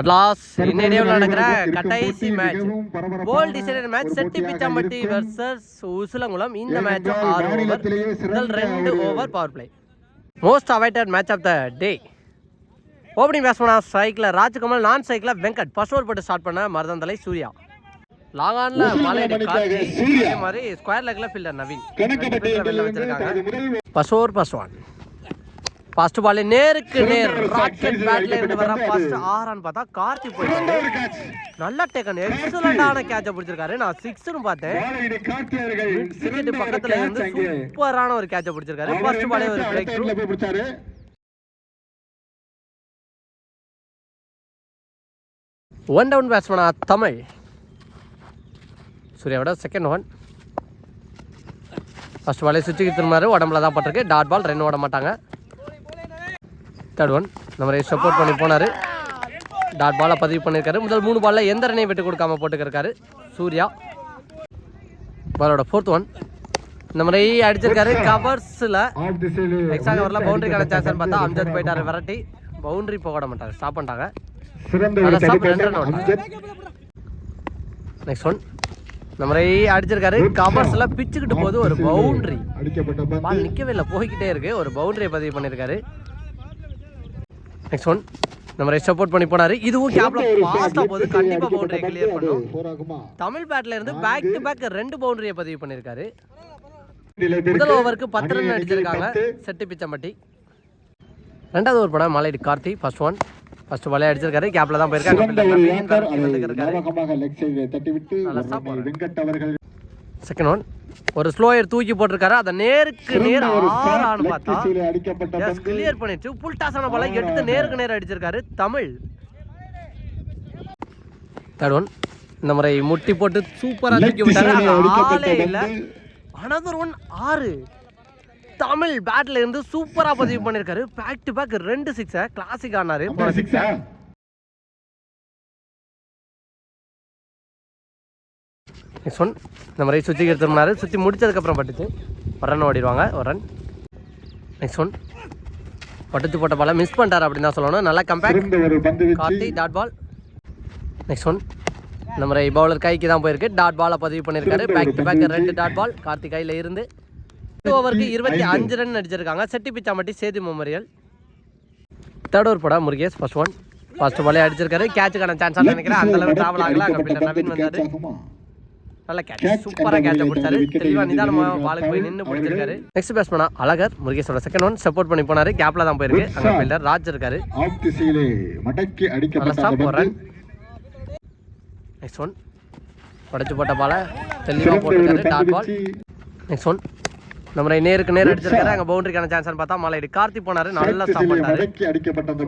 Atlas இன்னையில் நடக்கிற கடைசி மேட்ச் போல் decided match Chetti Pichampatti versus Usilankulam. இந்த மேட்ச் ஆறு ஓவர் முதல் ரெண்டு over power play most awaited match of the day opening பேட்ஸ்மனா cycle Rajkamal நான் சைக்கிள் வெங்கட். ஃபர்ஸ்ட் ஓவர் போட்டு ஸ்டார்ட் பண்ண மருதந்தலை சூர்யா. லாங் ஆன்ல மலை அதே மாதிரி ஸ்கொயர் லெக்ல ஃபீல்டர் நவீன். வெளில வச்சிருக்காங்க. ஃபர்ஸ்ட் ஓவர் ஃபர்ஸ்ட் பால் நேருக்கு நேர். ராக்கெட் பேட்ல இருந்து வர ஃபர்ஸ்ட் ஆறான்னு பார்த்தா கார்த்தி போயிட்டு நல்ல டேக்கன் எக்ஸலண்டான கேட்ச பிடிச்சிருக்காரு. நான் சிக்ஸ்னு பார்த்தேன். விக்கெட் பக்கத்துல இருந்து சூப்பரான ஒரு கேட்ச பிடிச்சிருக்காரு. ஃபர்ஸ்ட் பாலே ஒரு பிரேக் த்ரூ ஒன் டவுன் பேட்ஸ்மேனா தமிழ். சூர்யாவோட செகண்ட் ஒன் ஃபர்ஸ்ட் பாலே சுவிட்சுக்கு திரும்பினாரு. உடம்புல தான் பட்டிருக்கு. டாட் பால் ரெண்டு ஓட மாட்டாங்க. தேர்ட் ஒன் நம்ம சப்போர்ட் பண்ணி போனார். டாட் பாலை பதிவு பண்ணியிருக்காரு. முதல் மூணு பால்ல எந்த ரனையும் விட்டு கொடுக்காம போட்டுக்கிருக்காரு? சூர்யா. பாலோட ஃபோர்த் ஒன் இந்த மாதிரி அடிச்சிருக்காரு. கவர்ஸில் எக்ஸ்ட்ரா கவரில் பவுண்டரிக்கான சான்ஸ் பார்த்தா அம்ஜத் போயிட்டாரு. விரட்டி பவுண்டரி போக மாட்டாரு. ஸ்டாப் பண்ணிட்டாங்க. நெக்ஸ்ட் ஒன் இந்த மாதிரி அடிச்சிருக்காரு. கவர்ஸ்ல பிச்சுக்கிட்டு போது ஒரு பவுண்டரி பால் நிக்கவே இல்லை. போய்கிட்டே இருக்கு. ஒரு பவுண்டரியை பதிவு பண்ணியிருக்காரு. நெக்ஸ்ட் ஒன் மாதிரி சப்போர்ட் பண்ணி போனாரு. இதுவும் கேப்ல ஃபாஸ்டா போது கண்டிப்பா பவுண்டரியை கிளியர் பண்ணும். தமிழ் பேட்ல இருந்து பேக் டு பேக் ரெண்டு பவுண்டரியை பதிவு பண்ணியிருக்காரு முதல் ஓவருக்கு பத்து ரன் அடிச்சிருக்காங்க. செட்டி பிச்சம்பட்டி. ரெண்டாவது ஓவர் படம் மலைடி கார்த்தி ஃபர்ஸ்ட் ஒன் ஃபர்ஸ்ட் பாலே அடிச்சிருக்காரு. கேப்ல தான் போயிருக்காங்க செகண்ட் ஒன் ஒரு ஸ்லோயர் தூக்கி போட்டிருக்காரு. அதை நேருக்கு நேர் ஆறான்னு பார்த்தா கிளியர் பண்ணிடுச்சு. புல் டாஸான பால எடுத்து நேருக்கு நேர் அடிச்சிருக்காரு. தமிழ். தேர்ட் ஒன் இந்த முறை முட்டி போட்டு சூப்பரா தூக்கி விட்டாரு. ஆளே இல்ல. அனதர் ஒன் ஆறு. தமிழ் பேட்ல இருந்து சூப்பரா பதிவு பண்ணிருக்காரு. பேக் டு பேக் ரெண்டு சிக்ஸ கிளாசிக் ஆனாரு. போன சிக்ஸ நெக்ஸ்ட் ஒன் இந்த மாதிரி சுற்றி திரும்பினாரு சுற்றி முடிச்சதுக்கப்புறம் பட்டுச்சு. ஒரு ரன் ஓடிடுவாங்க ஒரு ரன் நெக்ஸ்ட் ஒன் பட்டுச்சு போட்ட பால மிஸ் பண்ணிட்டாரு அப்படின்னு தான் சொல்லணும். நல்லா compact Karthi dot ball next one இந்த மாதிரி பவுலர் கைக்கு தான் போயிருக்கு. டாட் பாலை பதிவு பண்ணியிருக்காரு. பேக் டு பேக் ரெண்டு டாட் பால் கார்த்தி கையில் இருந்து. ஓவருக்கு இருபத்தி அஞ்சு ரன் அடிச்சிருக்காங்க. Chetti Pichampatti Sethu memorial. Third over போட முருகேஷ் ஃபர்ஸ்ட் ஒன் ஃபர்ஸ்ட் பாலே அடிச்சிருக்காரு. கேட்சுக்கான சான்ஸ் நினைக்கிறேன். அந்த அளவுக்கு டிராவல் ஆகல. அங்கே நவீன் வந்தாரு. நல்ல கேட்ச் சூப்பரா கேட்ச பிடிச்சாரு. தெளிவா நிதானமா பாலுக்கு போய் நின்னு பிடிச்சிருக்காரு. நெக்ஸ்ட் பேட்ஸ்மேனா அழகர் முருகேஷோட செகண்ட் ஒன் சப்போர்ட் பண்ணி போனாரு. கேப்ல தான் போயிருக்கு. அங்க ஃபீல்டர் ராஜ் இருக்காரு. மடக்கி ஸ்டாப் அடிக்கப்பட்ட ரன் நெக்ஸ்ட் ஒன் உடச்சு போட்ட பால தெளிவா போட்டுருக்காரு டாட் பால் நெக்ஸ்ட் ஒன் நம்ம நேருக்கு நேர் அடிச்சிருக்காரு. அங்க பவுண்டரிக்கான சான்ஸ் பார்த்தா மலையடி. கார்த்தி போனாரு. நல்லா ஸ்டாப் பண்ணாரு அடிக்கப்பட்ட அந்த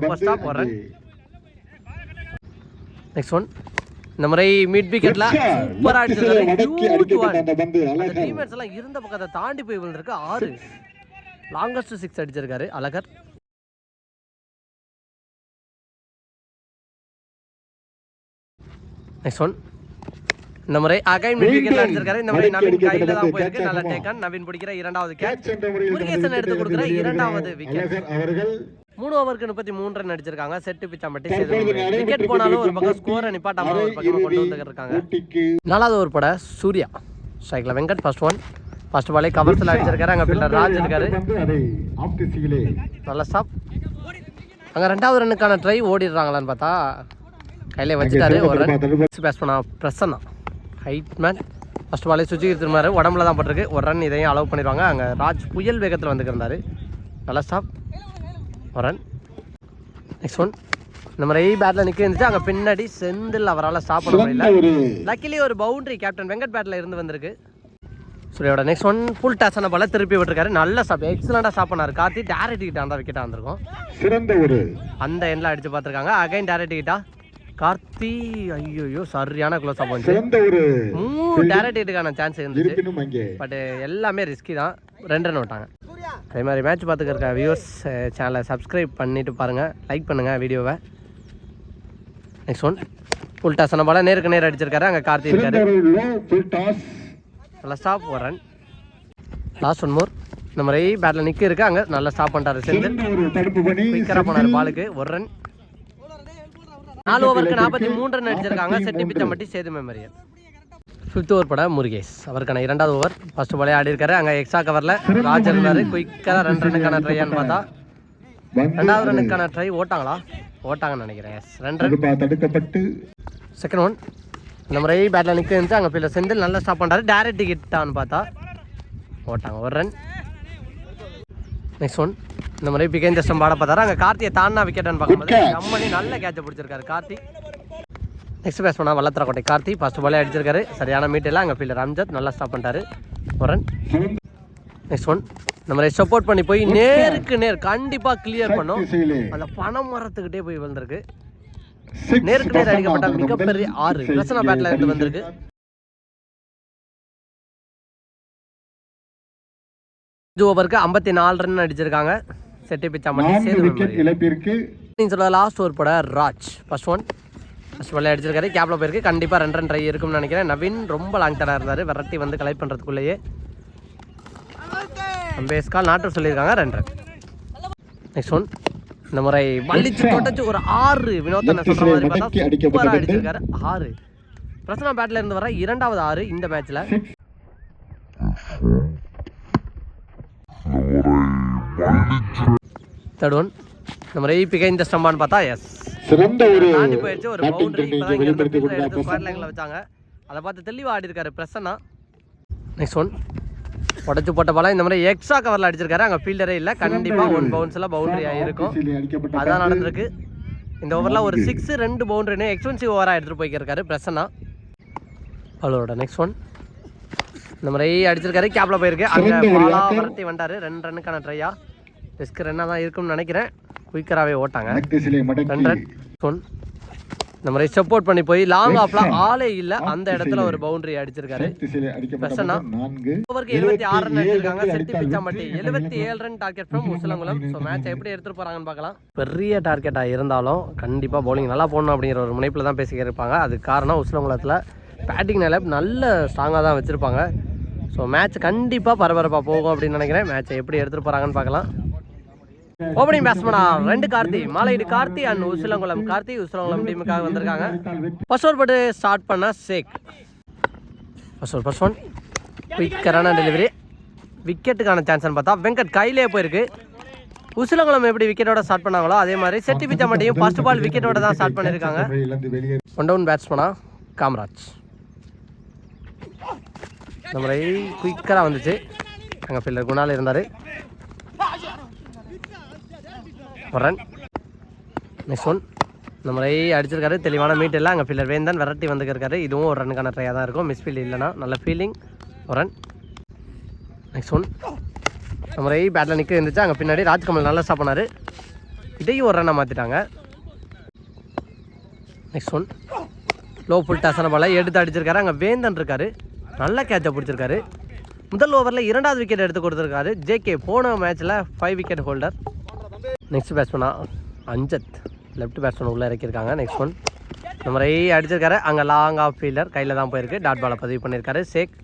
run. அது நெக்ஸ்ட் ஒன் இந்த முறை மிட் விக்கெட்ல சூப்பரா அடிச்சிருக்காரு. எல்லாம் இருந்த பக்கத்தை தாண்டி போய் விழுந்திருக்கு. ஆறு. லாங்கஸ்ட் சிக்ஸ் அடிச்சிருக்காரு அழகர். நெக்ஸ்ட் ஒன் இந்த முறை அகைன் மிட் விக்கெட்ல அடிச்சிருக்காரு. இந்த முறை நவீன் கையில தான் போயிருக்கு. நல்ல டேக்கன் நவீன் பிடிக்கிற இரண்டாவது கேட்ச். முருகேசன் எடுத்து கொடுக்குற இரண்டாவது விக்கெட் அவர்கள் மூணு ஓவருக்கு முப்பத்தி மூணு ரன் அடிச்சிருக்காங்க. செட்டு பிச்சாம்பட்டி விக்கெட் போனாலும் ஒரு பக்கம் ஸ்கோரை நிப்பாட்டாம ஒரு பக்கம் கொண்டு வந்து இருக்காங்க. போட்டிக்கு நாலாவது ஓவர் பட சூர்யா. ஸ்ட்ரைக்ல வெங்கட் ஃபர்ஸ்ட் ஒன் ஃபர்ஸ்ட் பாலே கவர்ஸில் அடிச்சிருக்காரு. அங்கே பில்லர் ராஜ் இருக்காரு. நல்ல ஸ்டாப் அங்கே ரெண்டாவது ரன்னுக்கான ட்ரை ஓடிடுறாங்களான்னு பார்த்தா கையிலே வச்சுட்டாரு. ஒரு ரன் பேஸ் பண்ணா பிரசன்னா. ஹைட் மேன் ஃபர்ஸ்ட் பாலே சுற்றி திரும்பினாரு உடம்புல தான் பட்டிருக்கு. ஒரு ரன் இதையும் அலோவ் பண்ணிடுவாங்க. அங்கே ராஜ் புயல் வேகத்தில் வந்துருந்தாரு நல்ல ஸ்டாப் ஒரு ரன் நெக்ஸ்ட் ஒன் இந்த மாதிரி பேட்டில் நிற்க இருந்துச்சு அங்கே பின்னாடி செந்தில் அவரால் ஸ்டாப் பண்ண முடியல. லக்கிலி ஒரு பவுண்டரி கேப்டன் வெங்கட் பேட்ல இருந்து வந்திருக்கு. சூர்யாவோட நெக்ஸ்ட் ஒன் ஃபுல் டச்சான பால திருப்பி விட்டுருக்காரு. நல்ல ஸ்டாப் எக்ஸலண்டாக ஸ்டாப் பண்ணாரு. கார்த்தி டேரக்ட் கிட்ட அந்த விக்கெட்டாக வந்திருக்கும். சிறந்த ஒரு அந்த எண்ணில் அடிச்சு பார்த்துருக்காங்க. அகைன் டேரக்ட் கிட்டா கார்த்தி ஐயோ சரியான க்ளோஸ் அப் மூணு டேரக்ட் கிட்டுக்கான சான்ஸ் இருந்துச்சு. பட் எல்லாமே ரிஸ்கி தான். ரெண்டு ரன் விட்டாங்க. அதே மாதிரி மேட்ச் பார்த்துக்க வியூவர்ஸ் சேனலை சப்ஸ்கிரைப் பண்ணிட்டு பாருங்கள் லைக் பண்ணுங்கள் வீடியோவை. நெக்ஸ்ட் ஒன் ஃபுல் டச்சன பால நேருக்கு நேர் அடிச்சிருக்காரு. அங்கே கார்த்தி இருக்காரு. டாஸ் நல்லா ஸ்டாப் ஒரு ரன் லாஸ்ட் ஒன் மோர் இந்த மாதிரி பேட்டில் நிற்க இருக்கு அங்கே நல்லா ஸ்டாப் பண்ணிட்டாரு. பணி. குயிக்கராக போனார் பாலுக்கு ஒரு ரன் நாலு ஓவருக்கு நாற்பத்தி மூன்று ரன் அடிச்சிருக்காங்க Chetti Pichampatti Sethu memorial fifth over பட முருகேஷ். அவருக்கான இரண்டாவது ஓவர் ஃபர்ஸ்ட் பாலே ஆடி இருக்காரு அங்கே எக்ஸ்ட்ரா கவரில் ராஜ் இருந்தார். குயிக்காக ரெண்டு ரன்னுக்கான ட்ரையான்னு பார்த்தா. ரெண்டாவது ரன்னுக்கான ட்ரை ஓட்டாங்களா? ஓட்டாங்கன்னு நினைக்கிறேன். எஸ் ரெண்டு ரன் தடுக்கப்பட்டு. செகண்ட் ஒன் இந்த முறை பேட்டில் நிற்க இருந்துச்சு அங்கே பிள்ளை செந்தில் நல்லா ஸ்டாப் பண்ணுறாரு டேரக்ட் கிட்டான்னு பார்த்தா. ஓட்டாங்க. ஒரு ரன் நெக்ஸ்ட் ஒன் இந்த முறை பிகேந்த ஸ்டம்பாட பார்த்தாரு? அங்கே கார்த்தியை தாண்டா விக்கெட்னு பார்க்கும்போது. அம்மணி நல்ல கேட்சை பிடிச்சிருக்காரு. கார்த்தி. நெக்ஸ்ட் பேஸ் பண்ணா வல்லத்தரக்கோட்டை. கார்த்தி ஃபர்ஸ்ட் பாலே அடிச்சிருக்காரு. சரியான மீட் இல்லை. அங்கே ஃபீல்டர் அம்ஜத் நல்லா ஸ்டாப் பண்ணிட்டாரு. ஒரு ரன் சிறந்த நெக்ஸ்ட் ஒன் இந்த மாதிரி சப்போர்ட் பண்ணி போய் நேருக்கு நேர் கண்டிப்பாக கிளியர் பண்ணும். அந்த பணம் மரத்துக்கிட்டே போய் விழுந்திருக்கு. Six நேருக்கு நேர் அடிக்கப்பட்ட மிகப்பெரிய ஆறு. பிரசனா பேட்ல இருந்து வந்திருக்கு. இது ஓவருக்கு ஐம்பத்தி நாலு ரன் அடிச்சிருக்காங்க செட்டி விக்கெட் இழப்பிற்கு நீங்கள் சொல்ல லாஸ்ட் ஓவர் போட Raj first one first ball அடிச்சிருக்காரு. கேப்ல போயிருக்கு. கண்டிப்பாக ரெண்டு ரன் ட்ரை இருக்கும்னு நினைக்கிறேன். நவீன் ரொம்ப லாங் தடா இருந்தார். விரட்டி வந்து கலெக்ட் பண்ணுறதுக்குள்ளேயே பேஸ்கால் நாட்டு சொல்லியிருக்காங்க. ரெண்டு ரன் நெக்ஸ்ட் ஒன் இந்த முறை வள்ளிச்சு தொடச்சு ஒரு ஆறு. வினோத்தனை சொல்ற மாதிரி பார்த்தா சூப்பராக. அடிச்சிருக்காரு. ஆறு. பிரசனா பேட்ல இருந்து வர இரண்டாவது ஆறு இந்த மேட்ச்ல தேர்ட் ஒன் இந்த முறை பிகை இந்த ஸ்டம்பான்னு பார்த்தா எஸ் சிறந்த ஒரு போயிடுச்சு ஒரு பவுண்டரி வச்சாங்க. அதை பார்த்து தெளிவா ஆடி இருக்காரு பிரசன்னா. நெக்ஸ்ட் ஒன் உடச்சு போட்ட பாலம் இந்த மாதிரி எக்ஸ்ட்ரா கவர்ல அடிச்சிருக்காரு. அங்க ஃபீல்டரே இல்ல. கண்டிப்பா ஒன் பவுன்ஸ்ல பவுண்டரி ஆயிருக்கும். திசையிலே அடிக்கப்பட்ட அதான். நடந்திருக்கு. இந்த ஓவர்ல ஒரு சிக்ஸ் ரெண்டு பவுண்டரின்னு எக்ஸ்பென்சிவ் ஓவரா எடுத்துட்டு போய்க்கிருக்காரு பிரசன்னா. அவளோட நெக்ஸ்ட் ஒன் இந்த மாதிரி அடிச்சிருக்காரு. கேப்ல போயிருக்கு. அங்க பாலா. வரட்டி வந்தாரு. ரெண்டு ரன்னுக்கான ட்ரையா ரிஸ்க் ரன்னா தான் இருக்கும்னு நினைக்கிறேன். குயிக்கராகவே ஓட்டாங்க. ரெண்டு ரன் ஒன் இந்த மாதிரி சப்போர்ட் பண்ணி போய் லாங் ஆஃப்ல. ஆளே இல்ல. அந்த இடத்துல. ஒரு பவுண்டரி அடிச்சிருக்காரு. பிரசன்னா. ஓவருக்கு எழுபத்தி ஆறு ரன் அடிச்சிருக்காங்க செட்டி பிச்சாம்பட்டி. எழுபத்தி ஏழு run target from Musalankulam. So match எப்படி எடுத்துட்டு போறாங்கன்னு பார்க்கலாம். பெரிய டார்கெட்டா இருந்தாலும் கண்டிப்பா பவுலிங் நல்லா போடணும் அப்படிங்கிற ஒரு முனைப்பில் தான் பேசிக்கிட்டு இருப்பாங்க. அதுக்கு காரணம் உசலங்குளத்தில் பேட்டிங் நிலை நல்ல ஸ்ட்ராங்காக தான் வச்சிருப்பாங்க. ஸோ மேட்ச் கண்டிப்பாக பரபரப்பாக போகும் அப்படின்னு நினைக்கிறேன். மேட்சை எப்படி எடுத்துகிட்டு போகிறாங்கன்னு பார்க்கலாம். ஓப்பனிங் பேட்ஸ்மனா ரெண்டு கார்த்தி மாலையீடு கார்த்தி அண்ட் உசிலங்குளம். கார்த்தி உசிலங்குளம் டீமுக்காக வந்திருக்காங்க. ஃபர்ஸ்ட் ஓவர் போட்டு ஸ்டார்ட் பண்ண Sheikh first over first one குயிக்கரான delivery விக்கெட்டுக்கான சான்ஸ்னு பார்த்தா வெங்கட் கையிலே போயிருக்கு. உசிலங்குளம் எப்படி விக்கெட்டோட ஸ்டார்ட் பண்ணாங்களோ அதே மாதிரி செட்டி பிச்சாமட்டியும் ஃபர்ஸ்ட் பால் விக்கெட்டோட தான் ஸ்டார்ட் பண்ணியிருக்காங்க ஒன் டவுன் பேட்ஸ்மனா காமராஜ். இந்த முறை குயிக்கராக வந்துச்சு. அங்கே ஃபீல்டர் குணால் இருந்தார். ஒரு ரன் நெக்ஸ்ட் ஒன் இந்த முறை அடிச்சிருக்காரு. தெளிவான மீட் எல்லாம் அங்கே ஃபீல்டர் வேந்தன் விரட்டி வந்துருக்காரு இதுவும் ஒரு ரனுக்கான ட்ரையாக தான் இருக்கும். மிஸ் ஃபீல் இல்லைனா நல்ல ஃபீலிங் ஒரு ரன் நெக்ஸ்ட் ஒன் இந்த முறை பேட்டில் நிற்க இருந்துச்சு. அங்கே பின்னாடி ராஜ்கமல் நல்லா ஸ்டாப் பண்ணார். இதையும் ஒரு ரன்னை மாற்றிட்டாங்க நெக்ஸ்ட் ஒன் லோ ஃபுல் டசன பால எடுத்து அடிச்சிருக்காரு. அங்கே வேந்தன் இருக்காரு. நல்ல கேட்சை பிடிச்சிருக்காரு. முதல் ஓவரில் இரண்டாவது விக்கெட் எடுத்து கொடுத்துருக்காரு. ஜேகே போன மேட்ச்சில் ஃபைவ் விக்கெட் ஹோல்டர் நெக்ஸ்ட் பேட்ஸ்மனா அஞ்சத். லெஃப்ட் பேட்ஸ்மேன் உள்ளே இறக்கியிருக்காங்க. நெக்ஸ்ட் ஒன் இந்த முறை அடிச்சிருக்காரு. அங்கே லாங் ஆஃப் ஃபீல்டர் கையில் தான் போயிருக்கு. டாட் பாலை பதிவு பண்ணியிருக்காரு. சேக்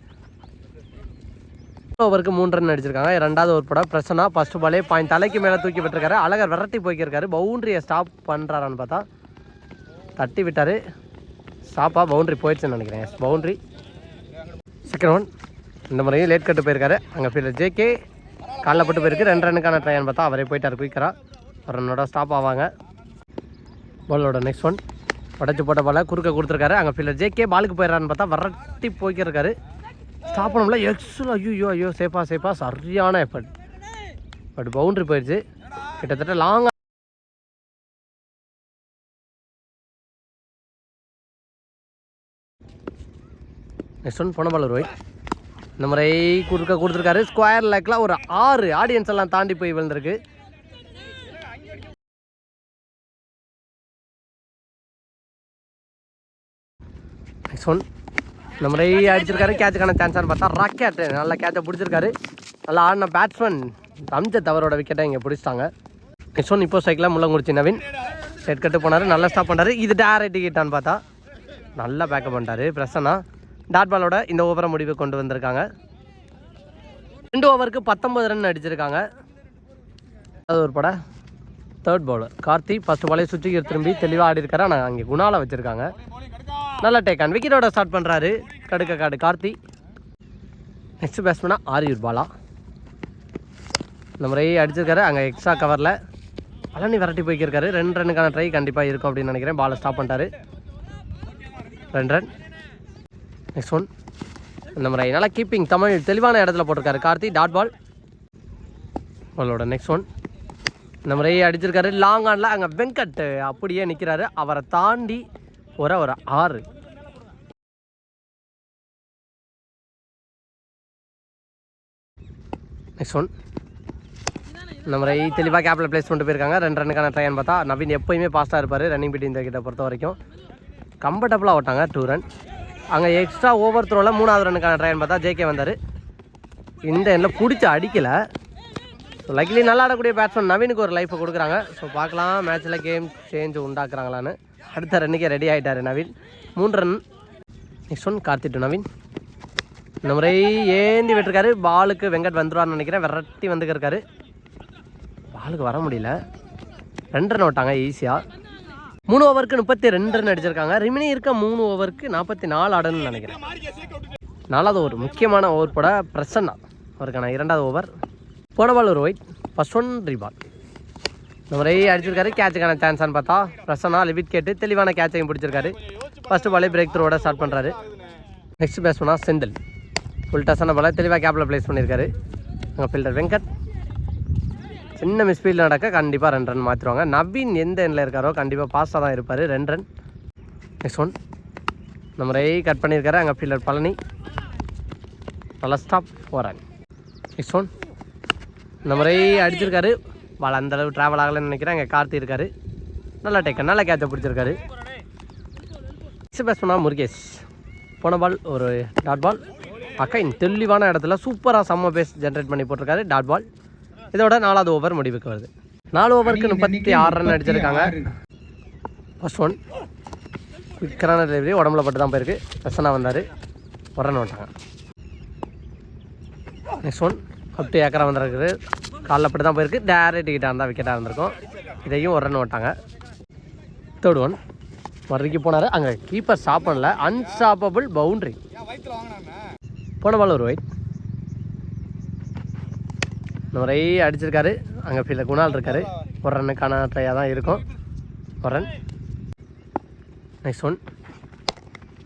ஓவருக்கு மூணு ரன் அடிச்சிருக்காங்க. ரெண்டாவது ஓவர் படம் பிரசனா ஃபர்ஸ்ட் பாலே பாயிண்ட் தலைக்கு மேலே தூக்கி விட்டுருக்காரு. அழகர் விரட்டி போய்க்கிருக்காரு. பவுண்டரியை ஸ்டாப் பண்ணுறாரான்னு பார்த்தா தட்டி விட்டார். ஸ்டாப்பாக பவுண்டரி போயிடுச்சுன்னு நினைக்கிறேன். பவுண்ட்ரி செகண்ட் ஒன் இந்த முறையும் லேட் கட்டு போயிருக்காரு. அங்கே ஃபீல்டர் ஜேகே காலில் போட்டு போயிருக்கு. ரெண்டு ரன்னுக்கான ட்ரையன் பார்த்தா அவரே போயிட்டார் குயிக்கரா ஒரு ரன்னோட ஸ்டாப் ஆவாங்க. பாலோட நெக்ஸ்ட் ஒன் உடச்சி போட்ட பால குறுக்க கொடுத்துருக்காரு. அங்கே ஃபீல்டர் ஜேகே பாலுக்கு போயிடறான்னு பார்த்தா வரட்டி போய்க்கிருக்காரு. ஸ்டாப் பண்ணல எக்ஸல் ஐயோ ஐயோ சேஃபாக சேஃபாக சரியான எஃபர்ட் பட் பவுண்டரி போயிடுச்சு கிட்டத்தட்ட லாங் நெக்ஸ்ட் ஒன் பொன பால் இந்த முறை கொடுக்க கொடுத்துருக்காரு. ஸ்கொயர் லேக்கில் ஒரு ஆறு ஆடியன்ஸ் எல்லாம் தாண்டி போய் விழுந்திருக்கு. நெக்ஸ்ட் ஒன் இந்த முறை அடிச்சிருக்காரு. கேட்சுக்கான சான்ஸான்னு பார்த்தா ராக்கெட் நல்லா கேட்சை பிடிச்சிருக்காரு. நல்லா ஆடின பேட்ஸ்மேன் அம்ஜத் அவரோட விக்கெட்டை இங்கே பிடிச்சிட்டாங்க. நெக்ஸ்ட் ஒன் இப்போ சைக்கிளாக முள்ளங்குறிச்சி நவீன். செட் கட்டு போனார். நல்லா ஸ்டாப் பண்ணாரு இது டேரக்ட் கிட்டான்னு பார்த்தா. நல்லா பேக்கப் பண்ணிட்டாரு பிரசன்னா. டாட் பாலோட இந்த ஓவரை முடிவு கொண்டு வந்திருக்காங்க. ரெண்டு ஓவருக்கு பத்தொன்பது ரன் அடிச்சிருக்காங்க. அது ஒரு படம் தேர்ட் பவுலர் கார்த்தி ஃபஸ்ட் பாலே சுற்றி திரும்பி தெளிவாக ஆடி இருக்காரு. ஆனால் அங்கே குணால வச்சுருக்காங்க. நல்லா டேக் ஆன் விக்கெட்டோட ஸ்டார்ட் பண்ணுறாரு கடுக்க காடு. கார்த்தி. நெக்ஸ்ட் பேட்ஸ்மேனாக ஆரியூர் பாலா. இந்த முறையே அடிச்சிருக்காரு. அங்கே எக்ஸ்ட்ரா கவரில் பழனி விரட்டி போய்க்கிருக்காரு. ரெண்டு ரன்னுக்கான ட்ரை கண்டிப்பாக இருக்கும் அப்படின்னு நினைக்கிறேன். பாலை ஸ்டாப் பண்ணிட்டாரு. ரெண்டு ரன் நெக்ஸ்ட் ஒன் இந்த முறை நல்லா கீப்பிங் தமிழ் தெளிவான இடத்துல போட்டிருக்காரு. கார்த்தி டாட் பால் அவளோட நெக்ஸ்ட் ஒன் இந்த முறை அடிச்சிருக்காரு. லாங் ஆனில் அங்கே வெங்கட் அப்படியே நிற்கிறாரு அவரை தாண்டி ஒரு ஒரு ஆறு. நெக்ஸ்ட் ஒன் இந்த முறை தெளிவாக கேப்பில் பிளேஸ் பண்ணிட்டு போயிருக்காங்க. ரெண்டு ரன்னுக்கான ட்ரைன்னு பார்த்தா நவீன் எப்போயுமே ஃபாஸ்ட்டாக இருப்பார். ரன்னிங் பிடி இந்த கிட்ட பொறுத்த வரைக்கும். கம்ஃபர்டபுளாக ஓட்டாங்க. டூ ரன் அங்கே எக்ஸ்ட்ரா ஓவர் த்ரோவில் மூணாவது ரன்னுக்கான ட்ரைன் பார்த்தா ஜேகே வந்தார். இந்த எண்ணில் பிடிச்சி அடிக்கலை. ஸோ லக்கிலி நல்லா ஆடக்கூடிய பேட்ஸ்மேன் நவீனுக்கு ஒரு லைஃப்பை கொடுக்குறாங்க. ஸோ பார்க்கலாம் மேட்ச்சில் கேம் சேஞ்ச் உண்டாக்குறாங்களான்னு. அடுத்த ரன்னுக்கே ரெடி ஆகிட்டார் நவீன். மூன்று run next one Karthi to Naveen. இந்த முறை ஏந்தி விட்டுருக்காரு. பாலுக்கு வெங்கட் வந்துடுவார்னு நினைக்கிறேன். விரட்டி வந்துக்கிருக்காரு. பாலுக்கு வர முடியல. ரெண்டு ரன் ஓட்டாங்க ஈஸியாக மூணு ஓவருக்கு முப்பத்தி ரெண்டு ரன் அடிச்சிருக்காங்க. ரிமினி இருக்க மூணு ஓவருக்கு நாற்பத்தி நாலு ஆடணும்னு நினைக்கிறேன். நாலாவது ஓவர் முக்கியமான ஓவர் போட பிரசன்னா. அவருக்கான இரண்டாவது ஓவர் போன பால் ஒரு ஒயிட் ஃபர்ஸ்ட் ஒன் ரீபால் இந்த முறை அடிச்சிருக்காரு கேட்சுக்கான சான்ஸான்னு பார்த்தா பிரசன்னா லிமிட் கேட்டு தெளிவான கேட்சையும் பிடிச்சிருக்காரு. ஃபர்ஸ்ட் பாலே பிரேக் த்ரோட ஸ்டார்ட் பண்ணுறாரு நெக்ஸ்ட் பேட்ஸ்மனா செந்தில். ஃபுல் டஸான பாலை தெளிவாக கேப்பில் ப்ளேஸ் பண்ணியிருக்காரு அங்கே ஃபீல்டர் வெங்கட். சின்ன மிஸ்பீல்டு நடக்க கண்டிப்பாக ரெண்டு ரன் மாற்றிடுவாங்க நவீன் எந்த எண்ணில் இருக்காரோ கண்டிப்பாக பாஸ்டாக தான் இருப்பார். ரெண்டு ரன் நெக்ஸ்ட் ஒன் நம்ம ரை கட் பண்ணியிருக்காரு. அங்கே ஃபீல்டர் பழனி. நல்லா ஸ்டாப் போகிறாங்க நெக்ஸ்ட் ஒன் இந்த ரை அடிச்சிருக்காரு. பால் அந்தளவு ட்ராவல் ஆகலைன்னு நினைக்கிறேன். அங்கே கார்த்தி இருக்காரு. நல்லா டேக்கன் நல்லா கேட்சை பிடிச்சிருக்காரு. நெக்ஸ்ட் பேட்ஸ்மனா முருகேஷ். போன பால் ஒரு டாட் பால் அக்கைன் தெளிவான இடத்துல சூப்பராக செம்ம பேஸ் ஜென்ரேட் பண்ணி போட்டிருக்காரு. டாட் பால் இதோட நாலாவது ஓவர் முடிவுக்கு வருது. நாலு ஓவருக்கு முப்பத்தி ஆறு ரன் அடிச்சிருக்காங்க. ஃபர்ஸ்ட் ஒன் குயிக்கரான டெலிவரி உடம்புல பட்டு தான் போயிருக்கு. பிரசனா வந்தார். ஒரு ரன் விட்டாங்க நெக்ஸ்ட் ஒன் அப் டு ஏக்கரா வந்திருக்குது. காலில் பட்டு தான் போயிருக்கு. டேரக்ட் கிட்ட இருந்தால் விக்கெட்டாக இருந்திருக்கும். இதையும் ஒரு ரன் விட்டாங்க. தேர்ட் ஒன் மறுக்கி போனார். அங்கே கீப்பர் ஸ்டாப் பண்ணல அன்ஸ்டாப்பபிள் பவுண்ட்ரி போன பால் ஒரு ஒயிட் நிறைய அடிச்சிருக்காரு. அங்கே ஃபீல்டில் குணால் இருக்காரு. ஒரு தையாக தான் இருக்கும். ஒரு ரன் நெக்ஸ்ட் ஒன்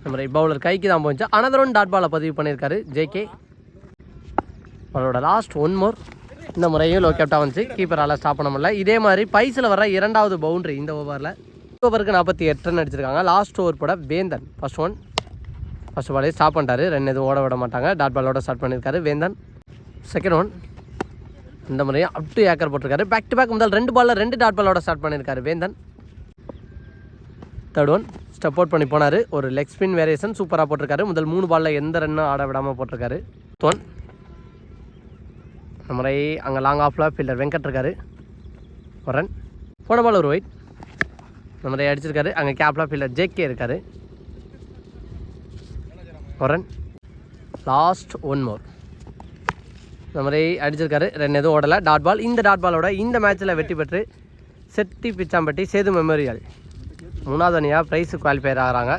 இந்த பவுலர் கைக்கு தான் போச்சு. அனதர் ஒன் டாட் பாலை பதிவு பண்ணியிருக்காரு ஜேகே அவரோட லாஸ்ட் ஒன் மோர் இந்த முறையும் லோ கேப்டாக வந்துச்சு. கீப்பரால் ஸ்டாப் பண்ண முடியல. இதே மாதிரி பைஸில் வர இரண்டாவது பவுண்ட்ரி இந்த ஓவரில் ஓவருக்கு நாற்பத்தி எட்டு ரன் அடிச்சிருக்காங்க. லாஸ்ட் ஓவர் போட வேந்தன் ஃபர்ஸ்ட் ஒன் ஃபஸ்ட் பாலே ஸ்டாப் பண்ணிட்டாரு. ரன் எதுவும் ஓட விட மாட்டாங்க. டாட் பாலோட ஸ்டார்ட் பண்ணியிருக்காரு. வேந்தன் செகண்ட் ஒன் இந்த முறையும் அப் டு ஏக்கர் போட்டிருக்காரு. பேக் டு பேக் முதல் ரெண்டு பாலில் ரெண்டு டாட் பாலோட ஸ்டார்ட் பண்ணியிருக்காரு வேந்தன். தேர்ட் ஒன் ஸ்டெப் அவுட் பண்ணி போனார். ஒரு லெக் ஸ்பின் வேரியேஷன் சூப்பராக போட்டிருக்காரு. முதல் மூணு பாலில் எந்த ரன்னும் ஆட விடாமல் போட்டிருக்காரு. ஒன் இந்த முறை அங்கே லாங் ஆஃபில் ஃபீல்டர் வெங்கட் இருக்காரு. ஒரு ரன் போன பால் ஒரு ஒயிட் இந்த முறை அடிச்சிருக்காரு. அங்கே கேப்லா ஃபீல்டர் ஜேகே இருக்காரு. ஒரு ரன் லாஸ்ட் ஒன் மோர் இந்த மாதிரி அடிச்சிருக்காரு. ரன் எதுவும் ஓடலை. டாட் பால் இந்த டாட் பாலோட இந்த மேட்ச்சில் வெற்றி பெற்று செட்டி பிச்சாம்பட்டி சேது மெமோரியல். மூணாவது அணியாக ப்ரைஸு குவாலிஃபயர் ஆகிறாங்க.